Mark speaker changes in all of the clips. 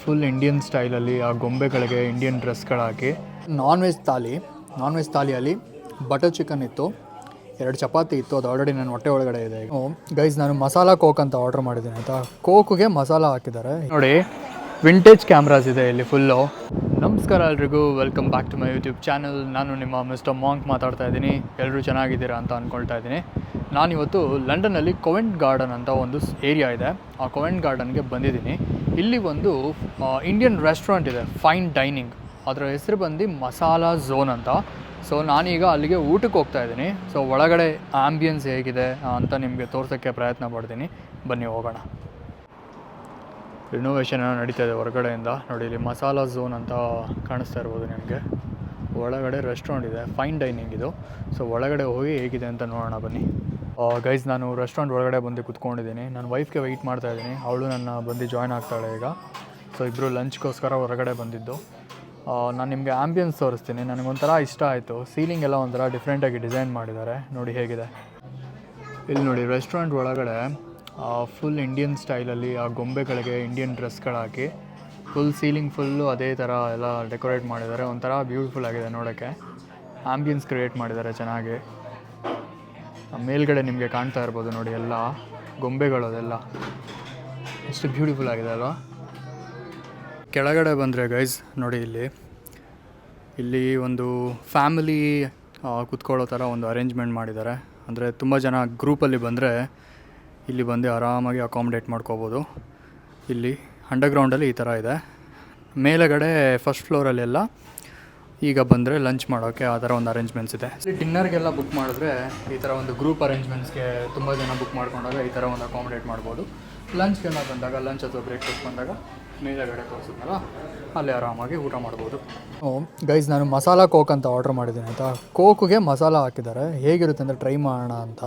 Speaker 1: Full Indian ಸ್ಟೈಲಲ್ಲಿ ಆ ಗೊಂಬೆಗಳಿಗೆ Indian ಡ್ರೆಸ್ಗಳಾಕಿ
Speaker 2: non veg thali non veg ಥಾಲಿಯಲ್ಲಿ butter chicken ಇತ್ತು ಎರಡು ಚಪಾತಿ ಇತ್ತು ಅದು ಆಲ್ರೆಡಿ ನನ್ನ ಹೊಟ್ಟೆ ಒಳಗಡೆ ಇದೆ. ಗೈಸ್ ನಾನು ಮಸಾಲಾ ಕೋಕ್ ಅಂತ ಆರ್ಡರ್ ಮಾಡಿದ್ದೀನಿ ಆಯಿತಾ? ಕೋಕ್ಗೆ ಮಸಾಲ ಹಾಕಿದ್ದಾರೆ.
Speaker 1: ನೋಡಿ ವಿಂಟೇಜ್ ಕ್ಯಾಮ್ರಾಸ್ ಇದೆ ಇಲ್ಲಿ ಫುಲ್ಲು ನಮಸ್ಕಾರ ಎಲ್ರಿಗೂ welcome back to my YouTube channel ನಾನು ನಿಮ್ಮ ಮಿಸ್ಟರ್ ಮಾಂಕ್ ಮಾತಾಡ್ತಾ ಇದ್ದೀನಿ. ಎಲ್ಲರೂ ಚೆನ್ನಾಗಿದ್ದೀರಾ ಅಂತ ಅಂದ್ಕೊಳ್ತಾ ಇದ್ದೀನಿ. ನಾನಿವತ್ತು ಲಂಡನ್ನಲ್ಲಿ ಕೊವೆಂಟ್ ಗಾರ್ಡನ್ ಅಂತ ಒಂದು ಏರಿಯಾ ಇದೆ. ಆ ಕೊವೆಂಟ್ ಗಾರ್ಡನ್ಗೆ ಬಂದಿದ್ದೀನಿ. ಇಲ್ಲಿ ಒಂದು ಇಂಡಿಯನ್ ರೆಸ್ಟೋರೆಂಟ್ ಇದೆ ಫೈನ್ ಡೈನಿಂಗ್ ಅದರ ಹೆಸರು ಬಂದು ಮಸಾಲಾ ಝೋನ್ ಅಂತ. ಸೊ ನಾನೀಗ ಅಲ್ಲಿಗೆ ಊಟಕ್ಕೆ ಹೋಗ್ತಾ ಇದ್ದೀನಿ. ಸೊ ಒಳಗಡೆ ಆಂಬಿಯನ್ಸ್ ಹೇಗಿದೆ ಅಂತ ನಿಮಗೆ ತೋರ್ಸೋಕ್ಕೆ ಪ್ರಯತ್ನ ಪಡ್ತೀನಿ. ಬನ್ನಿ, ಹೋಗೋಣ. ರಿನೋವೇಷನ್ ಏನೋ ನಡೀತಾ ಇದೆ ಹೊರಗಡೆಯಿಂದ. ನೋಡಿ, ಇಲ್ಲಿ ಮಸಾಲಾ ಝೋನ್ ಅಂತ ಕಾಣಿಸ್ತಾ ಇರ್ಬೋದು ನಿಮಗೆ. ಒಳಗಡೆ ರೆಸ್ಟೋರೆಂಟ್ ಇದೆ ಫೈನ್ ಡೈನಿಂಗ್ ಇದು. ಸೊ ಒಳಗಡೆ ಹೋಗಿ ಹೇಗಿದೆ ಅಂತ ನೋಡೋಣ, ಬನ್ನಿ. ಗೈಸ್ ನಾನು ರೆಸ್ಟೋರೆಂಟ್ ಒಳಗಡೆ ಬಂದು ಕುತ್ಕೊಂಡಿದ್ದೀನಿ. ನನ್ನ ವೈಫ್ಗೆ ವೆಯ್ಟ್ ಮಾಡ್ತಾ ಇದ್ದೀನಿ. ಅವಳು ನನ್ನ ಬಂದು ಜಾಯ್ನ್ ಆಗ್ತಾಳೆ ಈಗ. ಸೊ ಇಬ್ಬರು ಲಂಚ್ಗೋಸ್ಕರ ಹೊರಗಡೆ ಬಂದಿದ್ದು. ನಾನು ನಿಮಗೆ ಆ್ಯಂಬಿಯನ್ಸ್ ತೋರಿಸ್ತೀನಿ. ನನಗೊಂಥರ ಇಷ್ಟ ಆಯಿತು. ಸೀಲಿಂಗ್ ಎಲ್ಲ ಒಂಥರ ಡಿಫ್ರೆಂಟಾಗಿ ಡಿಸೈನ್ ಮಾಡಿದ್ದಾರೆ. ನೋಡಿ ಹೇಗಿದೆ. ಇಲ್ಲಿ ನೋಡಿ ರೆಸ್ಟೋರೆಂಟ್ ಒಳಗಡೆ ಫುಲ್ ಇಂಡಿಯನ್ ಸ್ಟೈಲಲ್ಲಿ ಆ ಗೊಂಬೆಗಳಿಗೆ ಇಂಡಿಯನ್ ಡ್ರೆಸ್ಗಳಾಕಿ ಫುಲ್ ಸೀಲಿಂಗ್ ಫುಲ್ಲು ಅದೇ ಥರ ಎಲ್ಲ ಡೆಕೋರೇಟ್ ಮಾಡಿದ್ದಾರೆ. ಒಂಥರ ಬ್ಯೂಟಿಫುಲ್ ಆಗಿದೆ ನೋಡೋಕ್ಕೆ. ಆಂಬಿಯನ್ಸ್ ಕ್ರಿಯೇಟ್ ಮಾಡಿದ್ದಾರೆ ಚೆನ್ನಾಗಿ. ಮೇಲ್ಗಡೆ ನಿಮಗೆ ಕಾಣ್ತಾ ಇರ್ಬೋದು ನೋಡಿ ಎಲ್ಲ ಗೊಂಬೆಗಳು ಅದೆಲ್ಲ. ಎಷ್ಟು ಬ್ಯೂಟಿಫುಲ್ ಆಗಿದೆ ಅಲ್ವಾ? ಕೆಳಗಡೆ ಬಂದರೆ ಗೈಸ್ ನೋಡಿ ಇಲ್ಲಿ. ಇಲ್ಲಿ ಒಂದು ಫ್ಯಾಮಿಲಿ ಕುತ್ಕೊಳ್ಳೋ ಥರ ಒಂದು ಅರೇಂಜ್ಮೆಂಟ್ ಮಾಡಿದ್ದಾರೆ. ಅಂದರೆ ತುಂಬ ಜನ ಗ್ರೂಪಲ್ಲಿ ಬಂದರೆ ಇಲ್ಲಿ ಬಂದು ಆರಾಮಾಗಿ ಅಕಾಮಿಡೇಟ್ ಮಾಡ್ಕೋಬೋದು. ಇಲ್ಲಿ ಅಂಡರ್ಗ್ರೌಂಡಲ್ಲಿ ಈ ಥರ ಇದೆ. ಮೇಲುಗಡೆ ಫಸ್ಟ್ ಫ್ಲೋರಲ್ಲೆಲ್ಲ ಈಗ ಬಂದರೆ ಲಂಚ್ ಮಾಡೋಕ್ಕೆ ಆ ಥರ ಒಂದು ಅರೇಂಜ್ಮೆಂಟ್ಸ್ ಇದೆ. ಡಿನ್ನರ್ಗೆಲ್ಲ ಬುಕ್ ಮಾಡಿದ್ರೆ ಈ ಥರ ಒಂದು ಗ್ರೂಪ್ ಅರೇಂಜ್ಮೆಂಟ್ಸ್ಗೆ ತುಂಬ ಜನ ಬುಕ್ ಮಾಡ್ಕೊಂಡಾಗ ಈ ಥರ ಒಂದು ಅಕಾಮಿಡೇಟ್ ಮಾಡ್ಬೋದು. ಲಂಚ್ಗೆಲ್ಲ ಬಂದಾಗ ಲಂಚ್ ಅಥವಾ ಬ್ರೇಕ್ಫಾಸ್ಟ್ ಬಂದಾಗ ಮೇಲೆಗಡೆ ತೋರಿಸಿದ್ನಲ್ಲ ಅಲ್ಲಿ ಆರಾಮಾಗಿ ಊಟ ಮಾಡ್ಬೋದು.
Speaker 2: ಗೈಸ್ ನಾನು ಮಸಾಲಾ ಕೋಕ್ ಅಂತ ಆರ್ಡರ್ ಮಾಡಿದ್ದೀನಿ ಅಂತ. ಕೋಕ್ಗೆ ಮಸಾಲ ಹಾಕಿದ್ದಾರೆ. ಹೇಗಿರುತ್ತೆ ಅಂತ ಟ್ರೈ ಮಾಡೋಣ ಅಂತ.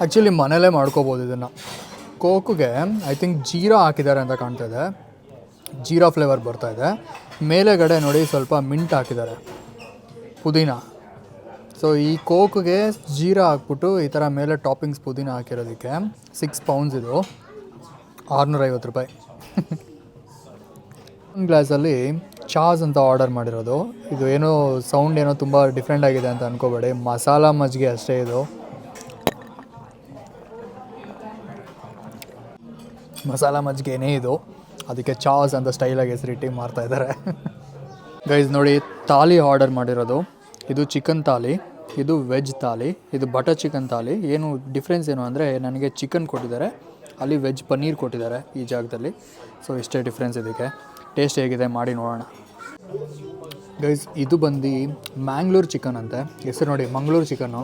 Speaker 2: ಆ್ಯಕ್ಚುಲಿ ಮನೇಲೇ ಮಾಡ್ಕೋಬೋದು ಇದನ್ನು. ಕೋಕ್ಗೆ ಐ ಥಿಂಕ್ ಜೀರಾ ಹಾಕಿದ್ದಾರೆ ಅಂತ ಕಾಣ್ತಾ ಇದೆ ಜೀರಾ ಫ್ಲೇವರ್ ಬರ್ತಾ ಇದೆ. ಮೇಲೆಗಡೆ ನೋಡಿ ಸ್ವಲ್ಪ ಮಿಂಟ್ ಹಾಕಿದ್ದಾರೆ. ಪುದೀನ. ಸೊ ಈ ಕೋಕ್ಗೆ ಜೀರಾ ಹಾಕ್ಬಿಟ್ಟು ಈ ಥರ ಮೇಲೆ ಟಾಪಿಂಗ್ಸ್ ಪುದೀನ ಹಾಕಿರೋದಕ್ಕೆ ಸಿಕ್ಸ್ ಪೌಂಡ್ಸ್ ಇದು. ಆರುನೂರೈವತ್ತು ರೂಪಾಯಿ. ಒಂದು ಗ್ಲಾಸಲ್ಲಿ ಚಾಸ್ ಅಂತ ಆರ್ಡರ್ ಮಾಡಿರೋದು. ಇದು ಏನೋ ಸೌಂಡ್ ಏನೋ ತುಂಬ ಡಿಫ್ರೆಂಟ್ ಆಗಿದೆ ಅಂತ ಅನ್ಕೋಬೇಡಿ. ಮಸಾಲ ಮಜ್ಜಿಗೆ ಅಷ್ಟೇ ಇದು. ಮಸಾಲ ಮಜ್ಜಿಗೆನೇ ಇದು. ಅದಕ್ಕೆ ಚಾಸ್ ಅಂತ ಸ್ಟೈಲಾಗಿ ಹೆಸರಿಟ್ಟು ಇದ್ದಾರೆ ಗೈಸ್ ನೋಡಿ ತಾಲಿ ಆರ್ಡರ್ ಮಾಡಿರೋದು. ಇದು ಚಿಕನ್ ತಾಲಿ ಇದು ವೆಜ್ ತಾಲಿ ಇದು ಬಟರ್ ಚಿಕನ್ ತಾಲಿ ಏನು ಡಿಫ್ರೆನ್ಸ್ ಏನು ಅಂದರೆ ನನಗೆ ಚಿಕನ್ ಕೊಟ್ಟಿದ್ದಾರೆ, ಅಲ್ಲಿ ವೆಜ್ ಪನ್ನೀರ್ ಕೊಟ್ಟಿದ್ದಾರೆ ಈ ಜಾಗದಲ್ಲಿ. ಸೊ ಇಷ್ಟೇ ಡಿಫ್ರೆನ್ಸ್ ಇದಕ್ಕೆ. ಟೇಸ್ಟ್ ಹೇಗಿದೆ ಮಾಡಿ ನೋಡೋಣ. ಗೈಸ್ ಇದು ಬಂದು ಮ್ಯಾಂಗ್ಳೂರ್ ಚಿಕನ್ ಅಂತೆ. ಹೆಸರು ನೋಡಿ ಮಂಗಳೂರು ಚಿಕನ್ನು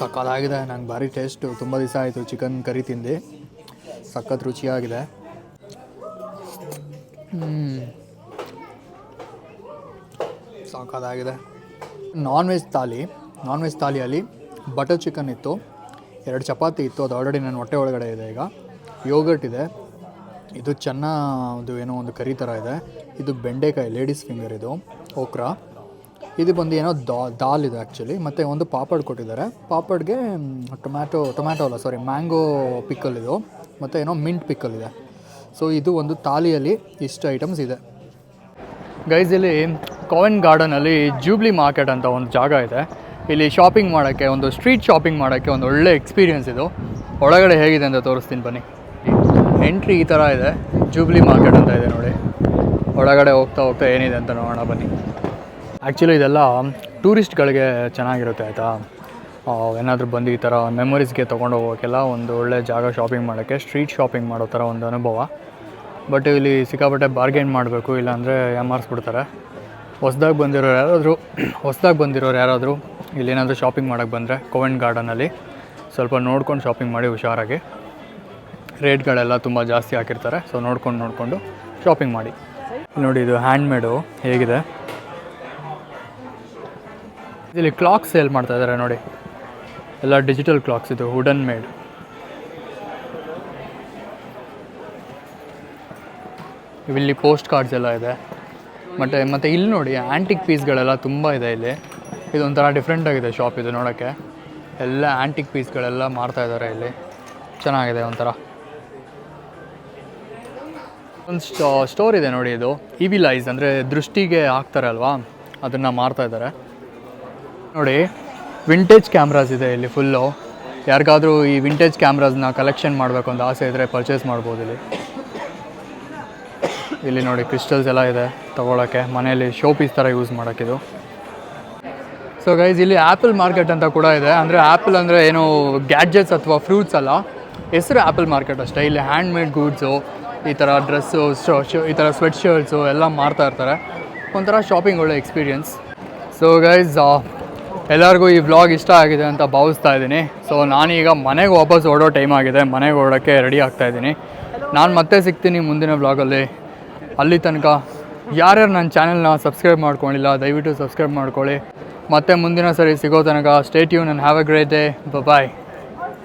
Speaker 2: ಸಕಾಲಾಗಿದೆ ನಂಗೆ ಭಾರಿ ಟೇಸ್ಟು ತುಂಬ ದಿವಸ ಆಯಿತು ಚಿಕನ್ ಕರಿ ತಿಂದು. ಸಖತ್ ರುಚಿಯಾಗಿದೆ. ಸಾಕಾಗಿದೆ non veg thali non veg ಥಾಲಿಯಲ್ಲಿ butter chicken ಇತ್ತು, ಎರಡು ಚಪಾತಿ ಇತ್ತು, ಅದು ಆಲ್ರೆಡಿ ನನ್ನ ಹೊಟ್ಟೆ ಒಳಗಡೆ ಇದೆ ಈಗ. ಯೋಗರ್ಟ್ ಇದೆ. ಇದು ಚೆನ್ನ ಒಂದು ಏನೋ ಒಂದು ಕರಿ ಥರ ಇದೆ. ಇದು ಬೆಂಡೆಕಾಯಿ ಲೇಡೀಸ್ ಫಿಂಗರ್ ಇದು ಓಕ್ರಾ ಇದು ಬಂದು ಏನೋ ದಾಲ್ ಇದೆ ಆ್ಯಕ್ಚುಲಿ ಮತ್ತು ಒಂದು ಪಾಪಡ್ ಕೊಟ್ಟಿದ್ದಾರೆ. ಪಾಪಡ್ಗೆ ಟೊಮ್ಯಾಟೊ ಟೊಮ್ಯಾಟೊ ಅಲ್ಲ ಸಾರಿ ಮ್ಯಾಂಗೋ ಪಿಕ್ಕಲ್ ಇದು. ಮತ್ತು ಏನೋ ಮಿಂಟ್ ಪಿಕಲ್ ಇದೆ. ಸೊ ಇದು ಒಂದು ತಾಲಿಯಲ್ಲಿ ಇಷ್ಟು ಐಟಮ್ಸ್ ಇದೆ.
Speaker 1: ಗೈಸ್ ಇಲ್ಲಿ ಗಾರ್ಡನಲ್ಲಿ ಜೂಬ್ಲಿ ಮಾರ್ಕೆಟ್ ಅಂತ ಒಂದು ಜಾಗ ಇದೆ. ಇಲ್ಲಿ ಶಾಪಿಂಗ್ ಮಾಡೋಕ್ಕೆ ಒಂದು ಸ್ಟ್ರೀಟ್ ಶಾಪಿಂಗ್ ಮಾಡೋಕ್ಕೆ ಒಂದು ಒಳ್ಳೆ ಎಕ್ಸ್ಪೀರಿಯನ್ಸ್ ಇದು. ಒಳಗಡೆ ಹೇಗಿದೆ ಅಂತ ತೋರಿಸ್ತೀನಿ ಬನ್ನಿ. ಎಂಟ್ರಿ ಈ ಥರ ಇದೆ. ಜೂಬ್ಲಿ ಮಾರ್ಕೆಟ್ ಅಂತ ಇದೆ ನೋಡಿ. ಒಳಗಡೆ ಹೋಗ್ತಾ ಹೋಗ್ತಾ ಏನಿದೆ ಅಂತ ನೋಡೋಣ ಬನ್ನಿ. ಆ್ಯಕ್ಚುಲಿ ಇದೆಲ್ಲ ಟೂರಿಸ್ಟ್ಗಳಿಗೆ ಚೆನ್ನಾಗಿರುತ್ತೆ, ಆಯಿತಾ? ಏನಾದರೂ ಬಂದು ಈ ಥರ ಮೆಮೊರೀಸ್ಗೆ ತೊಗೊಂಡು ಹೋಗೋಕ್ಕೆಲ್ಲ ಒಂದು ಒಳ್ಳೆ ಜಾಗ ಶಾಪಿಂಗ್ ಮಾಡೋಕ್ಕೆ ಸ್ಟ್ರೀಟ್ ಶಾಪಿಂಗ್ ಮಾಡೋ ಥರ ಒಂದು ಅನುಭವ. ಬಟ್ ಇಲ್ಲಿ ಸಿಕ್ಕಾಪಟ್ಟೆ ಬಾರ್ಗೇನ್ ಮಾಡಬೇಕು, ಇಲ್ಲಾಂದರೆ ಯಾಮಾರಿಸ್ಬಿಡ್ತಾರೆ. ಹೊಸ್ದಾಗಿ ಬಂದಿರೋರು ಯಾರಾದರೂ, ಹೊಸ್ದಾಗಿ ಬಂದಿರೋರು ಯಾರಾದರೂ ಇಲ್ಲೇನಾದರೂ ಶಾಪಿಂಗ್ ಮಾಡೋಕ್ಕೆ ಬಂದರೆ ಕೋವೆಂಟ್ ಗಾರ್ಡನಲ್ಲಿ ಸ್ವಲ್ಪ ನೋಡ್ಕೊಂಡು ಶಾಪಿಂಗ್ ಮಾಡಿ ಹುಷಾರಾಗಿ. ರೇಟ್ಗಳೆಲ್ಲ ತುಂಬ ಜಾಸ್ತಿ ಹಾಕಿರ್ತಾರೆ ಸೊ ನೋಡ್ಕೊಂಡು ನೋಡಿಕೊಂಡು ಶಾಪಿಂಗ್ ಮಾಡಿ. ನೋಡಿ ಇದು ಹ್ಯಾಂಡ್ಮೇಡು ಹೇಗಿದೆ? ಇಲ್ಲಿ ಕ್ಲಾಕ್ ಸೇಲ್ ಮಾಡ್ತಾ ಇದ್ದಾರೆ ನೋಡಿ. ಎಲ್ಲ ಡಿಜಿಟಲ್ ಕ್ಲಾಕ್ಸ್ ಇದು ವುಡನ್ ಮೇಡ್ ಇಲ್ಲಿ ಪೋಸ್ಟ್ ಕಾರ್ಡ್ಸ್ ಎಲ್ಲ ಇದೆ. ಮತ್ತು ಮತ್ತು ಇಲ್ಲಿ ನೋಡಿ ಆ್ಯಂಟಿಕ್ ಪೀಸ್ಗಳೆಲ್ಲ ತುಂಬ ಇದೆ ಇಲ್ಲಿ. ಇದೊಂಥರ ಡಿಫ್ರೆಂಟ್ ಆಗಿದೆ ಶಾಪ್ ಇದು ನೋಡೋಕ್ಕೆ. ಎಲ್ಲ ಆ್ಯಂಟಿಕ್ ಪೀಸ್ಗಳೆಲ್ಲ ಮಾರ್ತಾ ಇದ್ದಾರೆ ಇಲ್ಲಿ. ಚೆನ್ನಾಗಿದೆ ಒಂಥರ. ಒಂದು ಸ್ಟೋರ್ ಇದೆ ನೋಡಿ ಇದು. ಇವಿಲೈಸ್ ಅಂದರೆ ದೃಷ್ಟಿಗೆ ಹಾಕ್ತಾರೆ ಅಲ್ವಾ? ಅದನ್ನು ಮಾರ್ತಾ ಇದ್ದಾರೆ. ನೋಡಿ ವಿಂಟೇಜ್ ಕ್ಯಾಮ್ರಾಸ್ ಇದೆ ಇಲ್ಲಿ ಫುಲ್ಲು ಯಾರಿಗಾದರೂ ಈ ವಿಂಟೇಜ್ ಕ್ಯಾಮ್ರಾಸ್ನ ಕಲೆಕ್ಷನ್ ಮಾಡಬೇಕು ಅಂತ ಆಸೆ ಇದ್ದರೆ ಪರ್ಚೇಸ್ ಮಾಡ್ಬೋದು ಇಲ್ಲಿ. ಇಲ್ಲಿ ನೋಡಿ ಕ್ರಿಸ್ಟಲ್ಸ್ ಎಲ್ಲ ಇದೆ ತೊಗೊಳಕ್ಕೆ. ಮನೆಯಲ್ಲಿ ಶೋ ಪೀಸ್ ಥರ ಯೂಸ್ ಮಾಡೋಕ್ಕಿದು ಸೊ ಗೈಸ್ ಇಲ್ಲಿ ಆ್ಯಪಲ್ ಮಾರ್ಕೆಟ್ ಅಂತ ಕೂಡ ಇದೆ. ಅಂದರೆ ಆ್ಯಪಲ್ ಅಂದರೆ ಏನು ಗ್ಯಾಡ್ಜೆಟ್ಸ್ ಅಥವಾ ಫ್ರೂಟ್ಸ್ ಅಲ್ಲ. ಹೆಸರು ಆ್ಯಪಲ್ ಮಾರ್ಕೆಟ್ ಅಷ್ಟೇ. ಇಲ್ಲಿ ಹ್ಯಾಂಡ್ ಮೇಡ್ ಗೂಡ್ಸು ಈ ಥರ ಡ್ರೆಸ್ಸು ಈ ಥರ ಸ್ವೆಟ್ ಶರ್ಟ್ಸು ಎಲ್ಲ ಮಾರ್ತಾ ಇರ್ತಾರೆ. ಒಂಥರ ಶಾಪಿಂಗ್ ಒಳ್ಳೆ ಎಕ್ಸ್ಪೀರಿಯನ್ಸ್ ಸೊ ಗೈಸ್ ಎಲ್ಲರಿಗೂ ಈ ವ್ಲಾಗ್ ಇಷ್ಟ ಆಗಿದೆ ಅಂತ ಭಾವಿಸ್ತಾ ಇದ್ದೀನಿ. ಸೊ ನಾನೀಗ ಮನೆಗೆ ವಾಪಸ್ ಓಡೋ ಟೈಮ್ ಆಗಿದೆ. ಮನೆಗೆ ಓಡೋಕ್ಕೆ ರೆಡಿ ಆಗ್ತಾ ಇದ್ದೀನಿ. ನಾನು ಮತ್ತೆ ಸಿಗ್ತೀನಿ ಮುಂದಿನ ವ್ಲಾಗಲ್ಲಿ ಅಲ್ಲಿ. ತನಕ ಯಾರ್ಯಾರು ನನ್ನ ಚಾನೆಲ್ನ ಸಬ್ಸ್ಕ್ರೈಬ್ ಮಾಡ್ಕೊಂಡಿಲ್ಲ, ದಯವಿಟ್ಟು ಸಬ್ಸ್ಕ್ರೈಬ್ ಮಾಡ್ಕೊಳ್ಳಿ. ಮತ್ತೆ ಮುಂದಿನ ಸರಿ ಸಿಗೋ ತನಕ ಸ್ಟೇಟ್ ಯು ನನ್ನ have a great day bye